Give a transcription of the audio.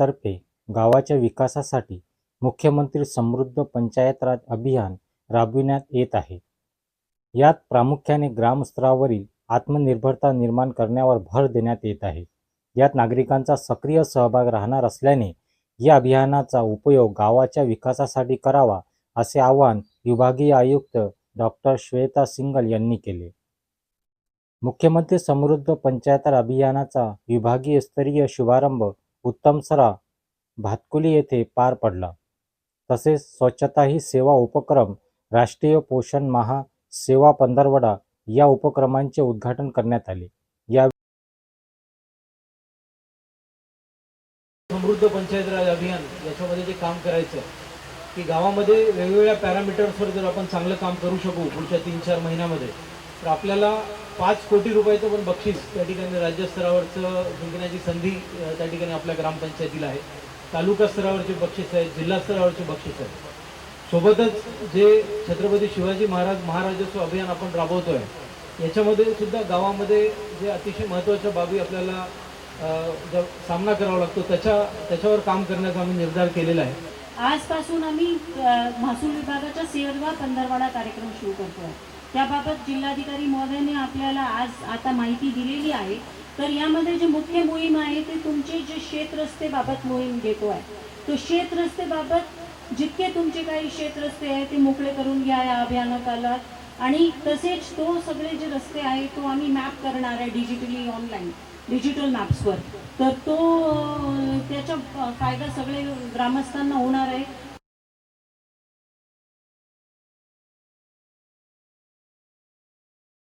तर्फे गावाच्या विकासासाठी मुख्यमंत्री समृद्ध पंचायत राज अभियान राबविण्यात येत आहे. यात प्रामुख्याने ग्रामस्तरावरील आत्मनिर्भरता निर्माण करण्यावर भर देण्यात येत आहे. यात नागरिकांचा सक्रिय सहभाग राहणार असल्याने या अभियानाचा उपयोग गावाच्या विकासासाठी करावा असे आवाहन विभागीय आयुक्त डॉक्टर श्वेता सिंगल यांनी केले. मुख्यमंत्री समृद्ध पंचायत अभियानाचा विभागीय स्तरीय शुभारंभ उत्तमसरा भातकुली येथे पार पडला. तसेच स्वच्छता ही सेवा उपक्रम राष्ट्रीय पोषण महा सेवा पंधरवडा या उपक्रमांचे उद्घाटन करण्यात आले. या समृद्ध पंचायत राज अभियान याच्यामध्ये जे काम करायचं की गावामध्ये वेगवेगळ्या पॅरामीटर्सवर जर आपण चांगलं काम करू शकू पुढच्या तीन चार महिन्यामध्ये तर आपल्याला पाच कोटी रुपयाचं पण बक्षीस त्या ठिकाणी राज्यस्तरावरचं जिंकण्याची संधी त्या ठिकाणी आपल्या ग्रामपंचायतीला आहे. तालुका स्तरावरचे बक्षीस आहेत जिल्हा स्तरावरचे बक्षीस आहेत. सोबतच जे छत्रपती शिवाजी महाराज महाराजस्व अभियान आपण राबवतोय याच्यामध्ये सुद्धा गावामध्ये जे अतिशय महत्त्वाच्या बाबी आपल्याला ज्या सामना करावा लागतो त्याच्या त्याच्यावर काम करण्याचा आम्ही निर्धार केलेला आहे. आजपासून आम्ही महसूल विभागाच्या सेवा पंधरवाडा कार्यक्रम सुरू करतोय. त्याबाबत जिल्हाधिकारी महोदयाने आपल्याला आज आता माहिती दिलेली आहे. तर यामध्ये जे मुख्य मोहीम आहे ते तुमचे जे शेतरस्तेबाबत मोहीम घेतो आहे. तो शेतरस्तेबाबत जितके तुमचे काही शेतरस्ते आहे ते मोकळे करून घ्या या अभियानाकाला आणि तसेच तो सगळे जे रस्ते आहे तो आम्ही मॅप करणार आहे डिजिटली ऑनलाईन डिजिटल मॅप्सवर. तर तो त्याचा फायदा सगळे ग्रामस्थांना होणार आहे.